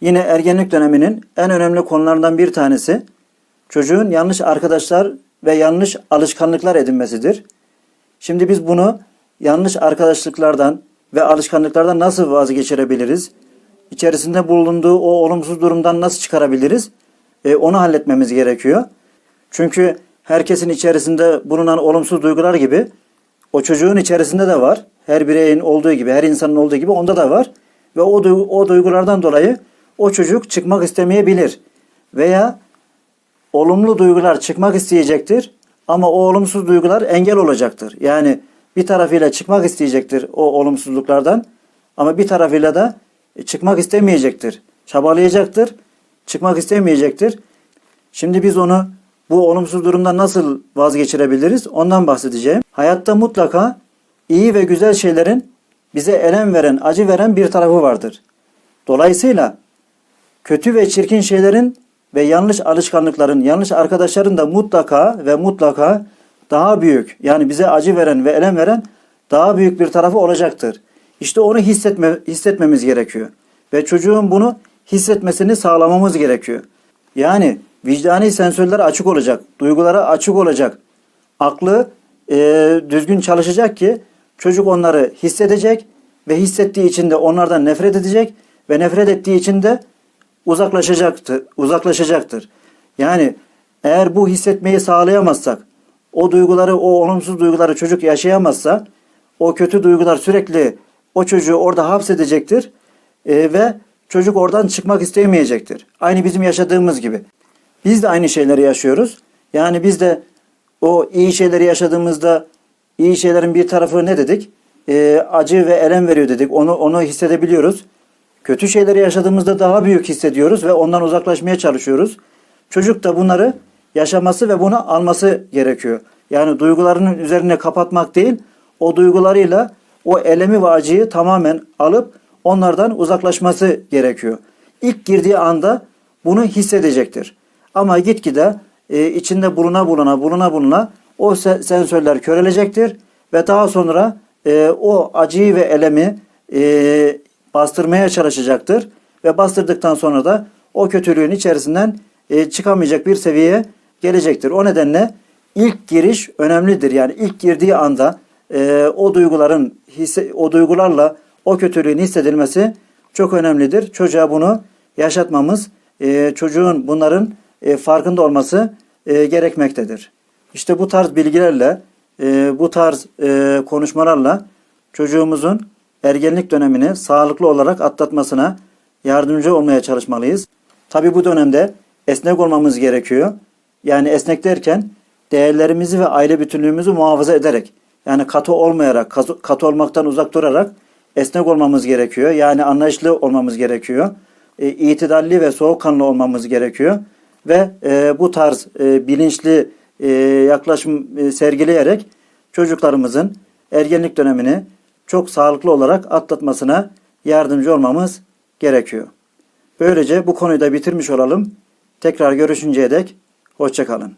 Yine ergenlik döneminin en önemli konularından bir tanesi çocuğun yanlış arkadaşlar ve yanlış alışkanlıklar edinmesidir. Şimdi biz bunu yanlış arkadaşlıklardan ve alışkanlıklardan nasıl vazgeçirebiliriz? İçerisinde bulunduğu o olumsuz durumdan nasıl çıkarabiliriz? E, onu halletmemiz gerekiyor. Çünkü herkesin içerisinde bulunan olumsuz duygular gibi o çocuğun içerisinde de var. Her bireyin olduğu gibi, her insanın olduğu gibi onda da var. Ve o, duygu- o duygulardan dolayı o çocuk çıkmak istemeyebilir. Veya olumlu duygular çıkmak isteyecektir ama o olumsuz duygular engel olacaktır. Yani bir tarafıyla çıkmak isteyecektir o olumsuzluklardan ama bir tarafıyla da çıkmak istemeyecektir. Çabalayacaktır, çıkmak istemeyecektir. Şimdi biz onu bu olumsuz durumdan nasıl vazgeçirebiliriz? Ondan bahsedeceğim. Hayatta mutlaka iyi ve güzel şeylerin bize elem veren, acı veren bir tarafı vardır. Dolayısıyla kötü ve çirkin şeylerin ve yanlış alışkanlıkların, yanlış arkadaşların da mutlaka ve mutlaka daha büyük, yani bize acı veren ve elem veren daha büyük bir tarafı olacaktır. İşte onu hissetme, hissetmemiz gerekiyor. Ve çocuğun bunu hissetmesini sağlamamız gerekiyor. Yani vicdani sensörler açık olacak, duygulara açık olacak, aklı e, düzgün çalışacak ki çocuk onları hissedecek ve hissettiği için de onlardan nefret edecek ve nefret ettiği için de uzaklaşacaktır. Uzaklaşacaktır. Yani eğer bu hissetmeyi sağlayamazsak, o duyguları, o olumsuz duyguları çocuk yaşayamazsa, o kötü duygular sürekli o çocuğu orada hapsedecektir e, ve çocuk oradan çıkmak istemeyecektir. Aynı bizim yaşadığımız gibi. Biz de aynı şeyleri yaşıyoruz. Yani biz de o iyi şeyleri yaşadığımızda iyi şeylerin bir tarafı ne dedik? E, acı ve elem veriyor dedik. Onu onu hissedebiliyoruz. Kötü şeyleri yaşadığımızda daha büyük hissediyoruz ve ondan uzaklaşmaya çalışıyoruz. Çocuk da bunları yaşaması ve bunu alması gerekiyor. Yani duygularının üzerine kapatmak değil, o duygularıyla o elemi ve acıyı tamamen alıp onlardan uzaklaşması gerekiyor. İlk girdiği anda bunu hissedecektir. Ama gitgide e, içinde buluna buluna buluna buluna o se- sensörler körelecektir ve daha sonra e, o acıyı ve elemi e, bastırmaya çalışacaktır ve bastırdıktan sonra da o kötülüğün içerisinden e, çıkamayacak bir seviyeye gelecektir. O nedenle ilk giriş önemlidir. Yani ilk girdiği anda e, o duyguların hisse, o duygularla o kötülüğün hissedilmesi çok önemlidir. Çocuğa bunu yaşatmamız, e, çocuğun bunların e, farkında olması e, gerekmektedir. İşte bu tarz bilgilerle, e, bu tarz e, konuşmalarla çocuğumuzun ergenlik dönemini sağlıklı olarak atlatmasına yardımcı olmaya çalışmalıyız. Tabi bu dönemde esnek olmamız gerekiyor. Yani esnek derken değerlerimizi ve aile bütünlüğümüzü muhafaza ederek yani katı olmayarak, katı, olmaktan uzak durarak esnek olmamız gerekiyor. Yani anlayışlı olmamız gerekiyor. E, itidalli ve soğukkanlı olmamız gerekiyor. Ve e, bu tarz e, bilinçli e, yaklaşım e, sergileyerek çocuklarımızın ergenlik dönemini çok sağlıklı olarak atlatmasına yardımcı olmamız gerekiyor. Böylece bu konuyu da bitirmiş olalım. Tekrar görüşünceye dek hoşçakalın.